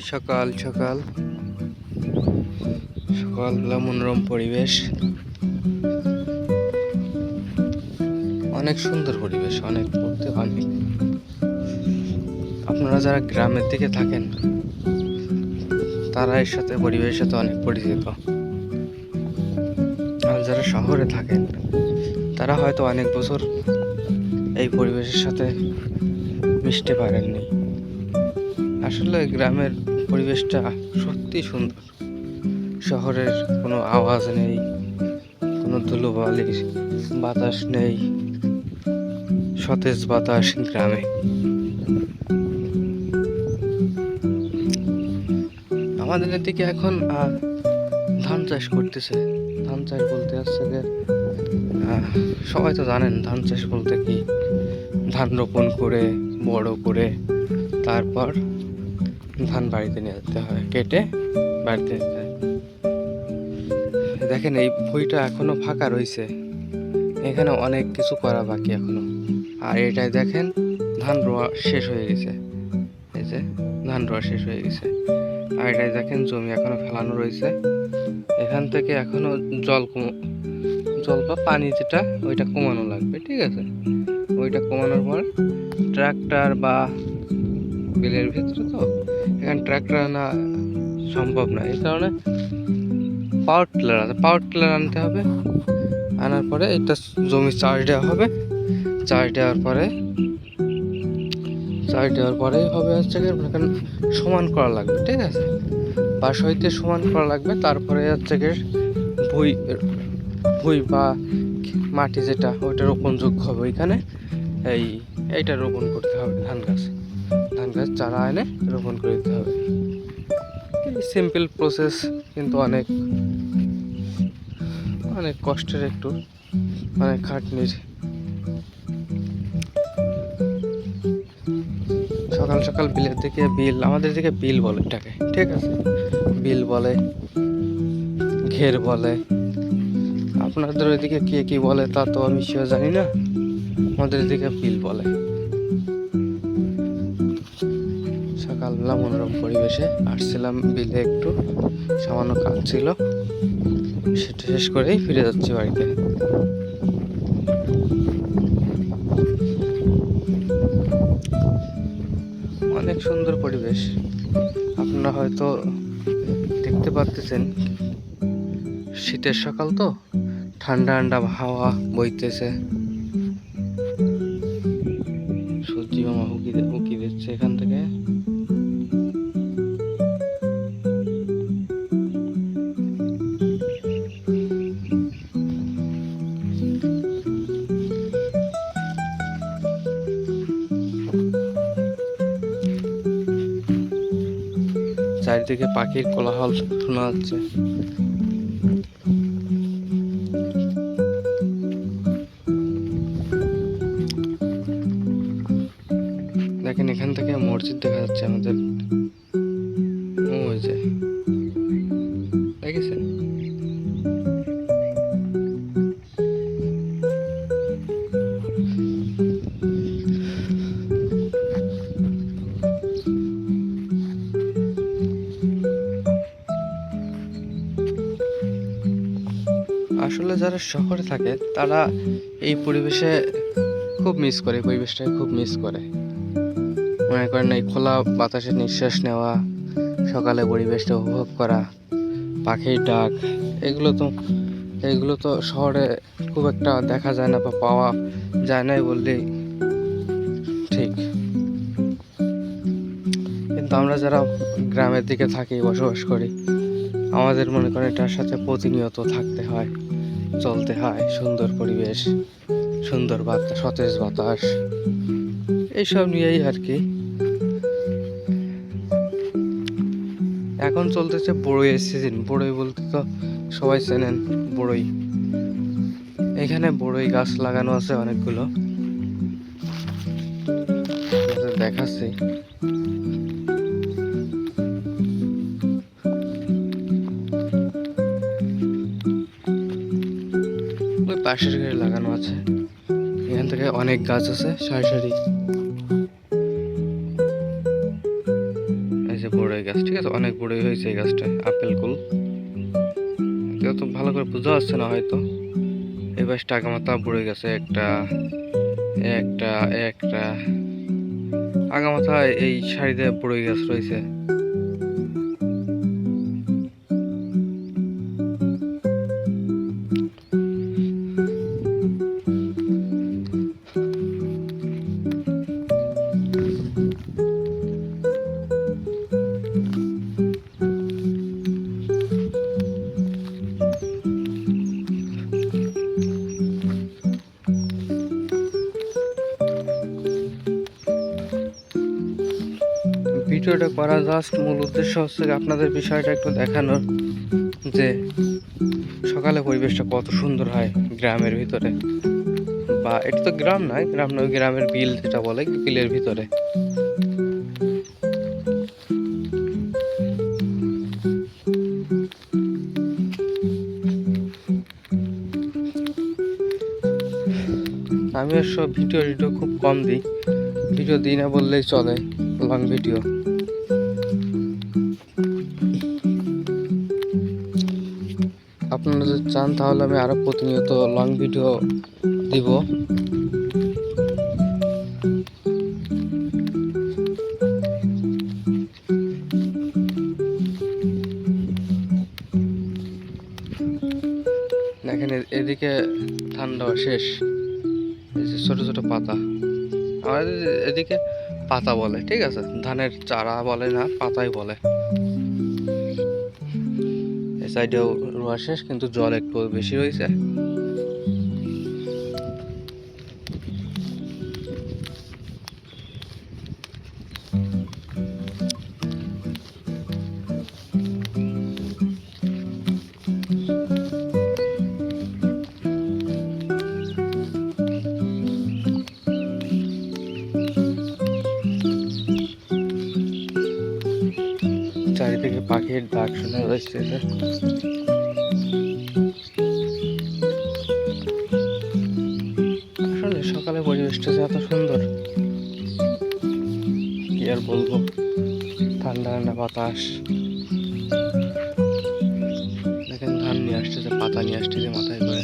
সকাল সকাল। সকালবেলা মনোরম পরিবেশ। অনেক সুন্দর পরিবেশ, অনেক পড়তে অনেক আপনারা যারা গ্রামের দিকে থাকেন, তারা এর সাথে পরিবেশের সাথে অনেক পরিচিত। আর যারা শহরে থাকেন, তারা হয়তো অনেক বছর এই পরিবেশের সাথে মিশতে পারেননি। আসলে গ্রামের পরিবেশটা সত্যি সুন্দর। শহরের কোনো আওয়াজ নেই, কোনো ধুলোবালির বাতাস নেই, সতেজ বাতাস গ্রামে। আমাদের এদিকে এখন ধান চাষ করতেছে। ধান চাষ বলতে হচ্ছে যে সবাই তো জানেন ধান চাষ বলতে কি। ধান রোপণ করে, বড় করে, তারপর ধান বাড়িতে নিয়ে যেতে হয়, কেটে বাড়িতে নিতে হয়। দেখেন, এই ভুঁইটা এখনও ফাঁকা রয়েছে। এখানে অনেক কিছু করা বাকি এখনও। আর এটাই দেখেন, ধান রোয়া শেষ হয়ে গেছে। এই যে, ধান রোয়া শেষ হয়ে গেছে। আর এটাই দেখেন, জমি এখনও ফেলানো রয়েছে। এখান থেকে এখনও জল কম, জল বা পানি যেটা, ওইটা কমানো লাগবে, ঠিক আছে? ওইটা কমানোর পর ট্রাক্টর বা বিলের ভিতরে তো এখানে ট্র্যাক্টর আনা সম্ভব না, এই কারণে পাওয়ার টিলার আছে পাওয়ার টিলার আনতে হবে। আনার পরে এটা জমি চার্জ দেওয়া হবে। চার্জ দেওয়ার পরে চার্জ দেওয়ার পরেই হবে হচ্ছে কি সমান করা লাগবে, ঠিক আছে? পাশ হইতে সমান করা লাগবে, তারপরে হচ্ছে কি ভুই ভুই বা মাটি যেটা, ওইটা রোপণযোগ্য হবে ওইখানে এই, এইটা রোপণ করতে হবে ধান গাছ। ধান গাছ চারা এনে রোপণ করে দিতে হবে। সিম্পল প্রসেস কিন্তু অনেক অনেক কষ্টের একটু, অনেক খাটনির। সকাল সকাল বিলের দিকে বিল, আমাদের দিকে বিল বলে এটাকে, ঠিক আছে? বিল বলে, ঘের বলে। আপনাদের ওইদিকে কে কি বলে তা তো আমি সেও জানি না। আমাদের এদিকে বিল বলে। সকালবেলা মনোরম পরিবেশে আসছিলাম বিলে একটু, সামান্য কাজ ছিল। সেটা শেষ করেই ফিরে যাচ্ছি বাড়িতে। অনেক সুন্দর পরিবেশ। আপনারা হয়তো দেখতে পাচ্ছেন শীতের সকাল তো। ঠান্ডা ঠান্ডা হাওয়া বইতেছে। চারিদিকে পাখির কোলাহল শোনা যাচ্ছে দেখেন, এখান থেকে মসজিদ দেখা যাচ্ছে আমাদের। ওই যে। দেখেছেন? আসলে যারা শহরে থাকে, তারা এই পরিবেশে খুব মিস করে, পরিবেশটাকে খুব মিস করে। মনে করেন এই খোলা বাতাসে নিঃশ্বাস নেওয়া, সকালে পরিবেশটা উপভোগ করা, পাখির ডাক, এগুলো তো এগুলো তো শহরে খুব একটা দেখা যায় না বা পাওয়া যায় নাই বললেই ঠিক। কিন্তু আমরা যারা গ্রামের দিকে থাকি, বসবাস করি, আমাদের মনে করেন এটার সাথে প্রতিনিয়ত থাকতে হয়। চলতে হয়, সুন্দর পরিবেশ, সুন্দর বাতাস, সতেজ বাতাস। এইসব নিয়েই আর কি। এখন চলতেছে বড়ইয়ের সিজন বড়ই বলতে তো সবাই চেনেন বড়ই। এখানে বড়ই গাছ লাগানো আছে অনেকগুলো। দেখাচ্ছি। পাশের ঘরে লাগানো আছে। এখান থেকে অনেক গাছ আছে, সারি সারি। এই যে বড় বড় গাছ, ঠিক আছে? অনেক বড়ই হয়েছে এই গাছটা, আপেল কুল। তো ভালো করে বোঝা যাচ্ছে না হয়তো। এই বাসটা আগামাথা পড়ে গেছে একটা একটা একটা। আগামাথা এই সারিতে পড়ে গাছ রয়েছে। ভিডিওটা করা জাস্ট মূল উদ্দেশ্য হচ্ছে আপনাদের বিষয়টা একটু দেখানোর যে সকালে পরিবেশটা কত সুন্দর হয় গ্রামের ভিতরে। বা এটা তো গ্রাম নয় গ্রাম নয়, গ্রামের বিল যেটা বলে বিলের ভিতরে। আমি অবশ্য ভিডিও টিডিও খুব কম দিই, ভিডিও দিই না বললেই চলে লং ভিডিও আপনারা যদি চান, তাহলে আমি আরও প্রতিনিয়ত লং ভিডিও দিব। দেখেন এদিকে দেওয়া শেষ। ছোট ছোট পাতা। আমাদের এদিকে পাতা বলে, ঠিক আছে? ধানের চারা বলে না, পাতাই বলে। সাইডেও রোয়া শেষ কিন্তু জল একটু বেশি হয়েছে। পাখির ডাক শুনে যাচ্ছে আসলে সকালে পরিবেশটা যে এত সুন্দর, কি আর বলব? ঠান্ডা ঠান্ডা বাতাস। দেখেন ধান নিয়ে আসতেছে পাতা নিয়ে আসতেছে মাথায় করে।